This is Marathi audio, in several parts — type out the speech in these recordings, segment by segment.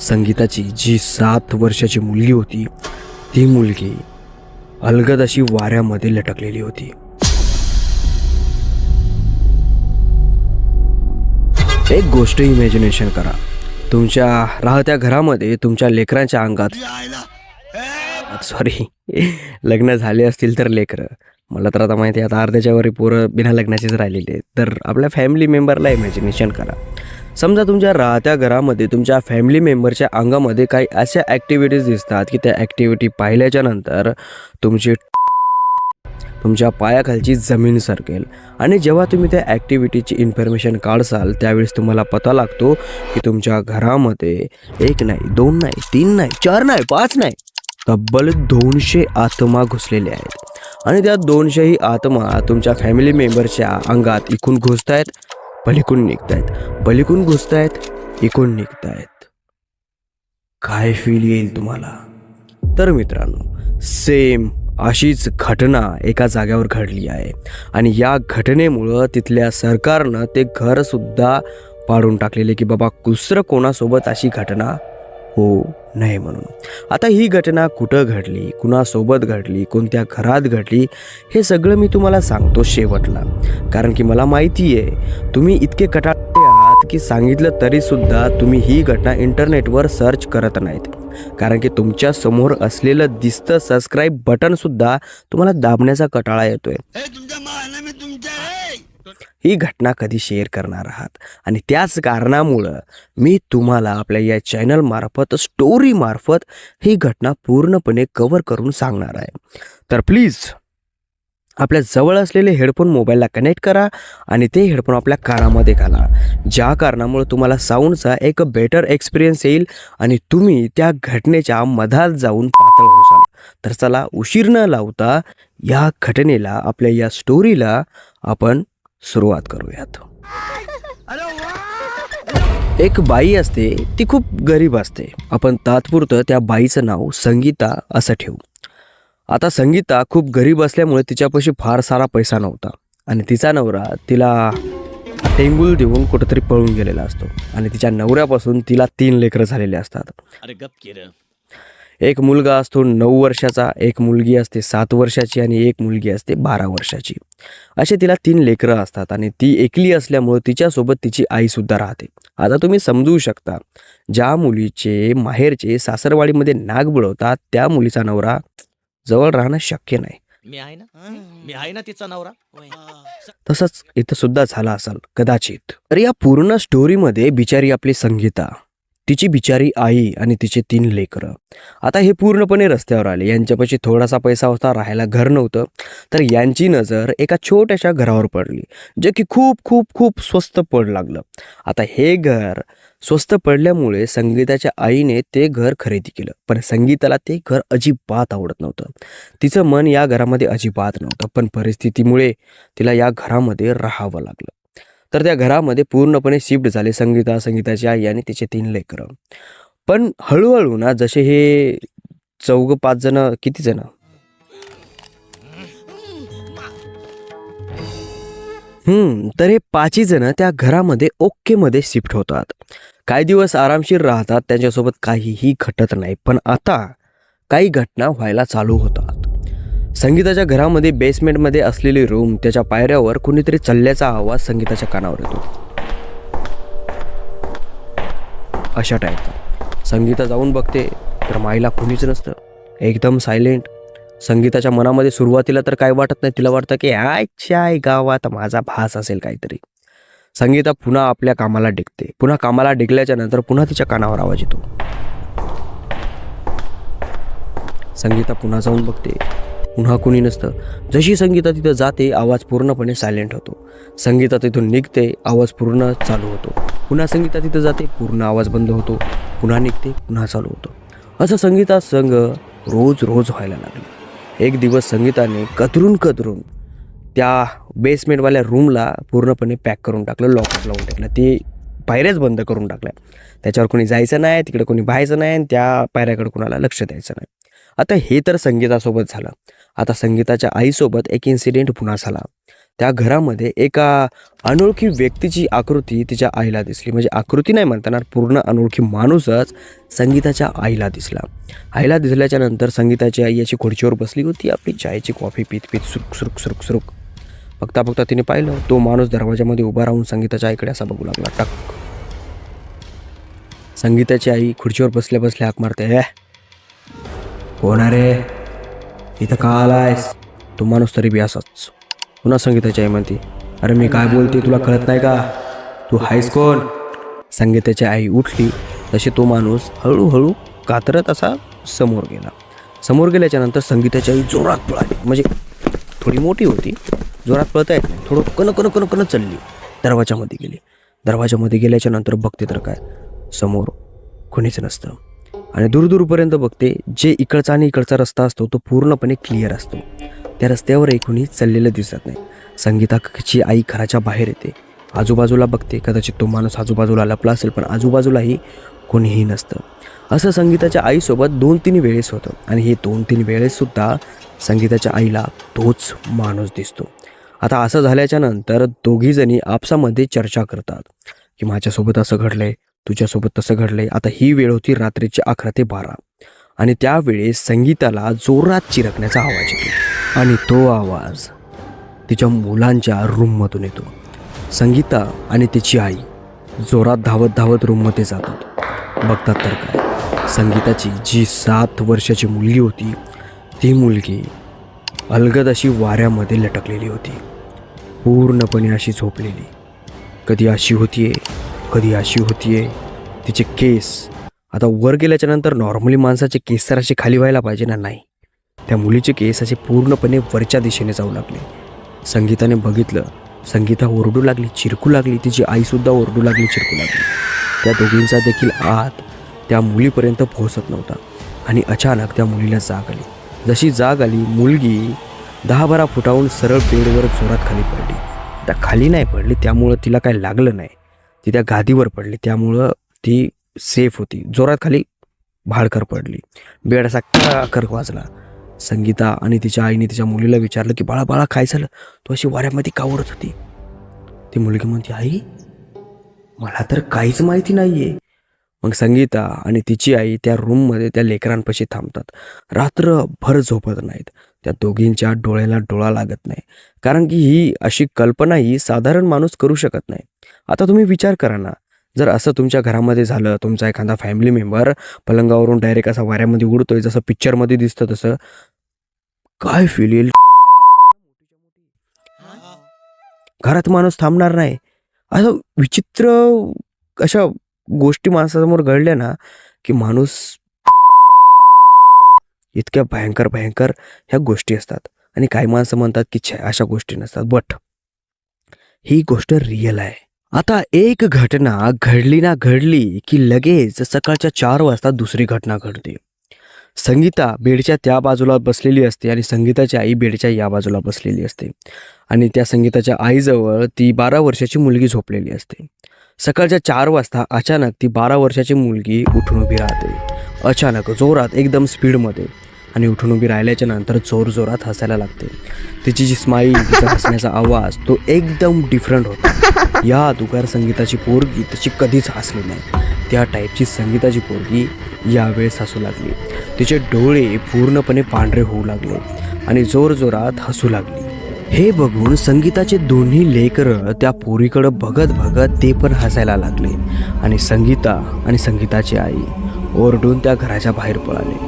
संगीताची जी सात वर्षाची मुलगी होती ती मुलगी अलगद अशी वाऱ्यामध्ये लटकलेली होती. एक गोष्ट इमॅजिनेशन करा. तुमच्या राहत्या घरामध्ये तुमच्या लेकरांच्या अंगात सॉरी लग्न झाले असतील तर लेकरं. मला तर आता माहिती आहे आता अर्ध्याच्या वरी पोरं बिना लग्नाचीच राहिलेली आहेत. तर आपल्या फॅमिली मेंबरला इमॅजिनेशन करा. समजा तुमच्या राहत्या घरामध्ये तुमच्या फॅमिली मेंबरच्या अंगामध्ये काही अशा ॲक्टिव्हिटीज दिसतात की त्या ॲक्टिव्हिटी पाहिल्याच्या नंतर तुमची तुमच्या पायाखालची जमीन सरकेल. आणि जेव्हा तुम्ही त्या ॲक्टिव्हिटीची इन्फॉर्मेशन काढसाल त्यावेळेस तुम्हाला पता लागतो की तुमच्या घरामध्ये एक नाही दोन नाही तीन नाही चार नाही पाच नाही तब्बल दोनशे आत्मा घुसलेले आहेत. आणि त्या दोनशेही आत्मा तुमच्या फॅमिली मेंबरच्या अंगात इकून घुसत आहेत पलीकडून निघतायत. पलीकडून घुसतायत निघत निघतायत. काय फील येईल तुम्हाला? तर मित्रांनो सेम अशीच घटना एका जाग्यावर घडली आहे. आणि या घटनेमुळं तिथल्या सरकारनं ते घरसुद्धा पाडून टाकलेले की बाबा दुसरं कोणासोबत अशी घटना हो नाही म्हणून. आता ही घटना कुठं घडली कुणासोबत घडली कोणत्या घरात घडली हे सगळं मी तुम्हाला सांगतो शेवटला. कारण की मला माहिती आहे तुम्ही इतके कटाळे आहात की सांगितलं तरीसुद्धा तुम्ही ही घटना इंटरनेटवर सर्च करत नाहीत. कारण की तुमच्यासमोर असलेलं दिसतं सबस्क्राईब बटनसुद्धा तुम्हाला दाबण्याचा कटाळा येतोय हे तुमच्या मारणार मी तुमच्या रे ही घटना कधी शेअर करणार आहात? आणि त्याच कारणामुळं मी तुम्हाला आपल्या या चॅनलमार्फत स्टोरीमार्फत ही घटना पूर्णपणे कवर करून सांगणार आहे. तर प्लीज आपल्या जवळ असलेले हेडफोन मोबाईलला कनेक्ट करा आणि ते हेडफोन आपल्या कानामध्ये घाला. ज्या कारणामुळे तुम्हाला साऊंडचा एक बेटर एक्सपिरियन्स येईल आणि तुम्ही त्या घटनेच्या मधात जाऊन पातळ होसाल तर चला उशीर न लावता या घटनेला आपल्या या स्टोरीला आपण सुरुवात करूयात. एक बाई असते ती खूप गरीब असते. आपण तात्पुरतं त्या बाईचं नाव संगीता असं ठेवू. आता संगीता खूप गरीब असल्यामुळे तिच्यापाशी फार सारा पैसा नव्हता. आणि तिचा नवरा तिला टेंगुल देऊन कुठंतरी पळून गेलेला असतो. आणि तिच्या नवऱ्यापासून तिला तीन लेकरं झालेले असतात. अरे गप एक मुलगा असतो नऊ वर्षाचा एक मुलगी असते सात वर्षाची आणि एक मुलगी असते बारा वर्षाची. असे तिला तीन लेकरं असतात आणि ती एकली असल्यामुळं तिच्यासोबत तिची आईसुद्धा राहते. आता तुम्ही समजू शकता ज्या मुलीचे माहेरचे सासरवाडीमध्ये नाग बुडवतात त्या मुलीचा नवरा जवळ राहणं शक्य नाही. मी आहे ना? मी आहे ना तिचा नवरा? तसंच इथं सुद्धा झाला असाल कदाचित. तर या पूर्ण स्टोरीमध्ये बिचारी आपली संगीता तिची बिचारी आई आणि तिचे तीन लेकरं. आता हे पूर्णपणे रस्त्यावर आले. यांच्यापाशी थोडासा पैसा होता राहायला घर नव्हतं. तर यांची नजर एका छोट्याशा घरावर पडली जे की खूप खूप खूप स्वस्त पड लागलं. आता हे घर स्वस्त पडल्यामुळे संगीताच्या आईने ते घर खरेदी केलं. पण संगीताला ते घर अजिबात आवडत नव्हतं. तिचं मन या घरामध्ये अजिबात नव्हतं. पण परिस्थितीमुळे तिला या घरामध्ये राहावं लागलं. तर त्या घरामध्ये पूर्णपणे शिफ्ट झाले संगीता संगीताची आई आणि तिचे तीन लेकरं. पण हळूहळू ना जसे हे चौघ पाच जण किती जण? हम्म तर हे पाचही जण त्या घरामध्ये ओकेमध्ये शिफ्ट होतात. काही दिवस आरामशीर राहतात त्यांच्यासोबत काहीही घटत नाही. पण आता काही घटना व्हायला चालू होतात. संगीताच्या घरामध्ये बेसमेंटमध्ये असलेली रूम त्याच्या पायऱ्यावर कुणीतरी चालल्याचा आवाज संगीताच्या कानावर येतो. अशा टाईपचा संगीता जाऊन बघते तर माईला कुणीच नसतं. एकदम सायलेंट संगीताच्या मनामध्ये सुरुवातीला तर काय वाटत नाही तिला वाटतं की आजच्या गावात माझा भास असेल काहीतरी. संगीता पुन्हा आपल्या कामाला डिगते. पुन्हा कामाला डिगल्याच्या नंतर पुन्हा तिच्या कानावर आवाज येतो. संगीता पुन्हा जाऊन बघते. पुन्हा कुणी नसतं. जशी संगीता तिथं जाते आवाज पूर्णपणे सायलेंट होतो. संगीता तिथून निघते आवाज पूर्ण चालू होतो. पुन्हा संगीता तिथं जाते पूर्ण आवाज बंद होतो. पुन्हा निघते पुन्हा चालू होतो. असं संगीता संघ रोज रोज व्हायला लागलं. एक दिवस संगीताने कतरून कतरून त्या बेसमेंटवाल्या रूमला पूर्णपणे पॅक करून टाकलं लॉकच लावून टाकलं. ते पायऱ्याच बंद करून टाकल्या. त्याच्यावर कोणी जायचं नाही तिकडे कोणी पाहायचं नाही आणि त्या पायऱ्याकडे कोणाला लक्ष द्यायचं नाही. आता हे तर संगीतासोबत झालं. आता संगीताच्या आईसोबत एक इन्सिडेंट पुन्हा झाला. त्या घरामध्ये एका अनोळखी व्यक्तीची आकृती तिच्या आईला दिसली. म्हणजे आकृती नाही म्हणताना पूर्ण अनोळखी माणूसच संगीताच्या आईला दिसला. आईला दिसल्याच्या नंतर संगीताची आई याची खुर्चीवर बसली होती. आपली चायची कॉफी पीत पीत सुरुक सुरुक सुरुक सुरुक. बघता बघता तिने पाहिलं तो माणूस दरवाजामध्ये उभा राहून संगीताच्या आईकडे असा बघू लागला टक. संगीताची आई खुर्चीवर बसल्या बसल्या हाक मारते कोण आहे रे? इथं का आलायस? तो माणूस तरी बी असाच. पुन्हा संगीताची आई म्हणते अरे मी काय बोलते तुला कळत नाही का? तू हायस कोण? संगीताची आई उठली तशी तो माणूस हळूहळू कातरत असा समोर गेला. समोर गेल्याच्यानंतर संगीताची आई जोरात पळाली म्हणजे थोडी मोठी होती जोरात पळता येत नाही. थोडं कन कन कन कन चालली. दरवाजामध्ये गेली. दरवाजामध्ये गेल्याच्यानंतर बघते तर काय? समोर कोणीच नसतं. आणि दूरदूरपर्यंत बघते जे इकडचा आणि इकडचा रस्ता असतो तो पूर्णपणे क्लिअर असतो. त्या रस्त्यावरही एकूणही चाललेलं दिसत नाही. संगीताची आई घराच्या बाहेर येते. आजूबाजूला बघते कदाचित तो माणूस आजूबाजूला लपला असेल पण आजूबाजूलाही कोणीही नसतं. असं संगीताच्या आईसोबत दोन तीन वेळेस होतं. आणि हे दोन तीन वेळेससुद्धा संगीताच्या आईला तोच माणूस दिसतो. आता असं झाल्याच्यानंतर दोघीजणी आपसामध्ये चर्चा करतात की माझ्यासोबत असं घडलंय तुझ्यासोबत तसं घडलंय. आता ही वेळ होती रात्रीची अकरा ते बारा. आणि त्यावेळेस संगीताला जोरात चिरकण्याचा आवाज येतो. आणि तो आवाज तिच्या मुलांच्या रूममधून येतो. संगीता आणि तिची आई जोरात धावत धावत रूममध्ये जातात. बघतात तर काय? संगीताची जी सात वर्षाची मुलगी होती ती मुलगी अलगद अशी वाऱ्यामध्ये लटकलेली होती. पूर्णपणे अशी झोपलेली. कधी अशी होतीये कधी अशी होतीये. तिचे केस आता वर गेल्याच्यानंतर नॉर्मली माणसाचे केस तर असे खाली व्हायला पाहिजे ना नाही. त्या मुलीचे केस असे पूर्णपणे वरच्या दिशेने जाऊ लागले. संगीताने बघितलं. संगीता ओरडू लागली चिरकू लागली. तिची आईसुद्धा ओरडू लागली चिरकू लागली. त्या दोघींचा देखील आत त्या मुलीपर्यंत पोहोचत नव्हता आणि अचानक त्या मुलीला जाग आली. जशी जाग आली मुलगी दहा बारा फुटाहून सरळ पेडवर जोरात खाली पडली. त्या खाली नाही पडली त्यामुळं तिला काय लागलं नाही. ती त्या गादीवर पडली त्यामुळं ती सेफ होती. जोरात खाली भाडकर पडली. बेड असा कर वाजला. संगीता आणि तिच्या आईने तिच्या मुलीला विचारलं की बाळा बाळा काय झालं? तू अशी वाऱ्यामध्ये का ओढत होती? ती मुलगी म्हणते आई मला तर काहीच माहिती नाहीये. मग संगीता आणि तिची आई त्या रूममध्ये त्या लेकरांपाशी थांबतात. रात्रभर झोपत नाहीत. त्या दोघींच्या डोळ्याला डोळा लागत नाही. कारण की ही अशी कल्पना ही साधारण माणूस करू शकत नाही. आता तुम्ही विचार करा ना. जर असं तुमच्या घरामध्ये झालं तुमचा एखादा फॅमिली मेंबर पलंगावरून डायरेक्ट असा वाऱ्यामध्ये उडतोय जसं पिक्चरमध्ये दिसतं तसं काय फील येईल? घरात माणूस थांबणार नाही. असं विचित्र अशा गोष्टी माणसासमोर घडल्या ना की माणूस इतक्या भयंकर भयंकर ह्या गोष्टी असतात. आणि काही माणसं म्हणतात की छे अशा गोष्टी नसतात. बट ही गोष्ट रिअल आहे. आता एक घटना घडली ना घडली की लगेच सकाळच्या चार वाजता दुसरी घटना घडते. संगीता बेडच्या त्या बाजूला बसलेली असते आणि संगीताची आई बेडच्या या बाजूला बसलेली असते. आणि त्या संगीताच्या आईजवळ ती बारा वर्षाची मुलगी झोपलेली असते. सकाळच्या चार वाजता अचानक ती बारा वर्षाची मुलगी उठून उभी राहते. अचानक जोरात एकदम स्पीडमध्ये आणि उठून उभी राहिल्याच्या नंतर जोर जोरात हसायला लागते. तिची जी स्माईल तिचा हसण्याचा आवाज तो एकदम डिफरंट होता. या दुगार संगीताची पोरगी तशी कधीच हसली नाही. त्या टाईपची संगीताची पोरगी यावेळेस हसू लागली. तिचे डोळे पूर्णपणे पांढरे होऊ लागले आणि जोरजोरात हसू लागली. हे बघून संगीताचे दोन्ही लेकरं त्या पोरीकडं बघत बघत ते पण हसायला लागले. आणि संगीता आणि संगीताची आई ओरडून त्या घराच्या बाहेर पळाले.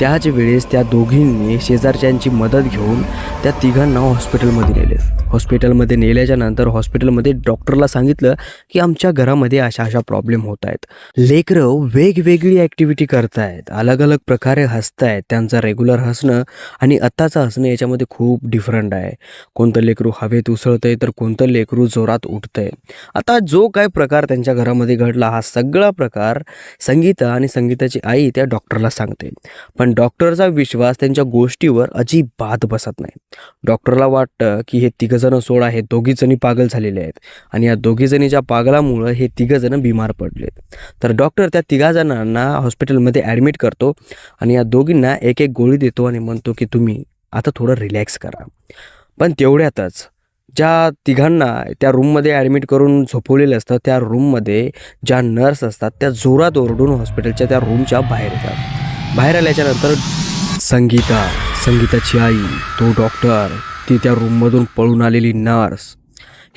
त्याच वेळेस त्या दोघींनी शेजारच्यांची मदत घेऊन त्या तिघांना हॉस्पिटलमध्ये नेले. हॉस्पिटलमध्ये नेल्याच्या नंतर हॉस्पिटलमध्ये डॉक्टरला सांगितलं की आमच्या घरामध्ये अशा अशा प्रॉब्लेम होत आहेत. लेकरं वेगवेगळी ॲक्टिव्हिटी करतायत अलग अलग प्रकारे हसतायत त्यांचं रेग्युलर हसणं आणि आत्ताचं हसणं याच्यामध्ये खूप डिफरंट आहे. कोणतं लेकरू हवेत उसळतंय तर कोणतं लेकरू जोरात उठतंय. आता जो काय प्रकार त्यांच्या घरामध्ये घडला हा सगळा प्रकार संगीता आणि संगीताची आई त्या डॉक्टरला सांगते. पण डॉक्टरचा विश्वास त्यांच्या गोष्टीवर अजिबात बसत नाही. डॉक्टरला वाटतं की हे तिघं तिघंजणं सोड हे दोघीजणी पागल झालेले आहेत. आणि या दोघीजणीच्या पागलामुळं हे तिघंजणं बिमार पडलेत. तर डॉक्टर त्या तिघाजणांना हॉस्पिटलमध्ये ॲडमिट करतो आणि या दोघींना एक एक गोळी देतो आणि म्हणतो की तुम्ही आता थोडं रिलॅक्स करा. पण तेवढ्यातच ज्या तिघांना त्या रूममध्ये ॲडमिट करून झोपवलेलं असतं त्या रूममध्ये ज्या नर्स असतात त्या जोरात ओरडून हॉस्पिटलच्या त्या रूमच्या बाहेर येतात. बाहेर आल्याच्यानंतर संगीता संगीताची आई तो डॉक्टर ती त्या रूममधून पळून आलेली नर्स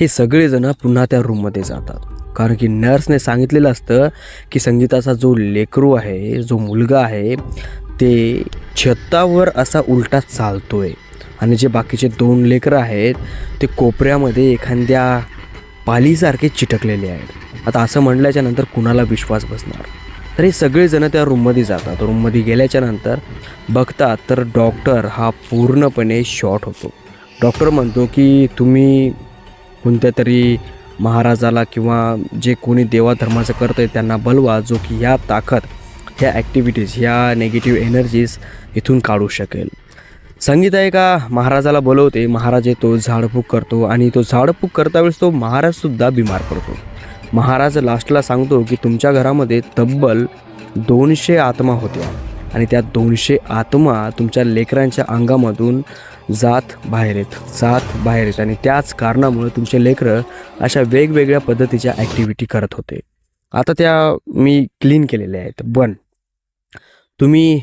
हे सगळेजण पुन्हा त्या रूममध्ये जातात. कारण की नर्सने सांगितलेलं असतं की संगीताचा जो लेकरू आहे जो मुलगा आहे ते छतावर असा उलटा चालतो आहे आणि जे बाकीचे दोन लेकरं आहेत ते कोपऱ्यामध्ये एखाद्या पालीसारखे चिटकलेले आहेत. आता असं म्हटल्याच्या नंतर कुणाला विश्वास बसणार? तर हे सगळेजण त्या रूममध्ये जातात. रूममध्ये गेल्याच्यानंतर बघतात तर डॉक्टर हा पूर्णपणे शॉर्ट होतो. डॉक्टर म्हणतो की तुम्ही कोणत्या तरी महाराजाला किंवा जे कोणी देवाधर्माचं करतं आहे त्यांना बलवा जो की ह्या ताकद ह्या ॲक्टिव्हिटीज ह्या नेगेटिव्ह एनर्जीज इथून काढू शकेल. संगीत आहे का? महाराजाला बोलवते. महाराज येतो झाडफूक करतो आणि तो झाडफूक करता वेळेस तो महाराजसुद्धा बिमार पडतो. महाराज लास्टला सांगतो की तुमच्या घरामध्ये तब्बल दोनशे आत्मा होत्या आणि त्या दोनशे आत्मा तुमच्या लेकरांच्या अंगामधून जात बाहेर येत जात बाहेर येत. आणि त्याच कारणामुळे तुमचे लेकरं अशा वेगवेगळ्या पद्धतीच्या ॲक्टिव्हिटी करत होते. आता त्या मी क्लीन केलेल्या आहेत. पण तुम्ही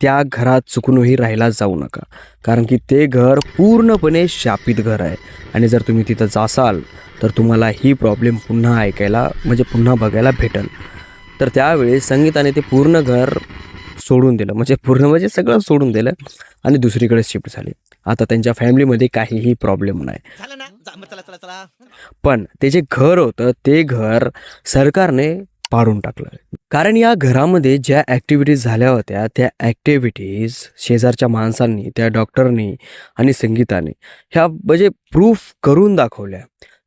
त्या घरात चुकूनही राहायला जाऊ नका. कारण की ते घर पूर्णपणे शापित घर आहे. आणि जर तुम्ही तिथं जासाल तर तुम्हाला ही प्रॉब्लेम पुन्हा ऐकायला म्हणजे पुन्हा बघायला भेटेल. तर त्यावेळी संगीताने ते पूर्ण घर सोडून दिलं. म्हणजे पूर्ण म्हणजे सगळं सोडून दिलं. आणि दुसरीकडे शिफ्ट झाली. आता त्यांच्या फॅमिलीमध्ये काहीही प्रॉब्लेम नाही. पण ते जे घर होतं ते घर सरकारने पाडून टाकलं. कारण या घरामध्ये ज्या ॲक्टिव्हिटीज झाल्या होत्या त्या ॲक्टिव्हिटीज शेजारच्या माणसांनी त्या डॉक्टरनी आणि संगीताने ह्या म्हणजे प्रूफ करून दाखवल्या.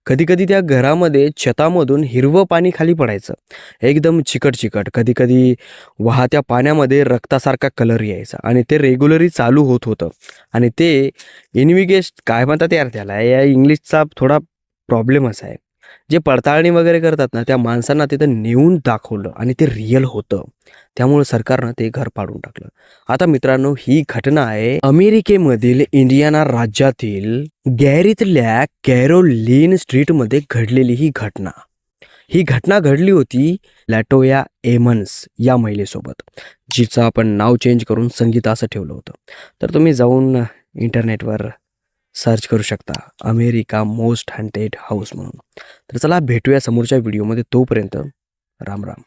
कधी कधी त्या घरामध्ये छतामधून हिरवं पाणी खाली पडायचं. एकदम चिकट चिकट कधी कधी वाहत्या पाण्यामध्ये रक्तासारखा कलर यायचा. आणि ते रेग्युलरी चालू होत होतं. आणि ते इन्व्हिगेस्ट काय म्हणतात यार त्याला? या इंग्लिशचा थोडा प्रॉब्लेमच आहे. जे पडताळणी वगैरे करतात ना त्या माणसांना तिथं नेऊन दाखवलं आणि ते रिअल होतं. त्यामुळे सरकारनं ते घर पाडून टाकलं. आता मित्रांनो ही घटना आहे अमेरिकेमधील इंडियाना राज्यातील गॅरीतल्या कॅरोलिन स्ट्रीटमध्ये घडलेली ही घटना. ही घटना घडली होती लॅटोया एमन्स या महिलेसोबत जिचं आपण नाव चेंज करून संगीता असं ठेवलं होतं. तर तुम्ही जाऊन इंटरनेटवर सर्च करू शकता. अमेरिका मोस्ट हंटेड हाऊस म्हणून. तर चला भेटूया समोरच्या व्हिडिओमध्ये तोपर्यंत राम राम.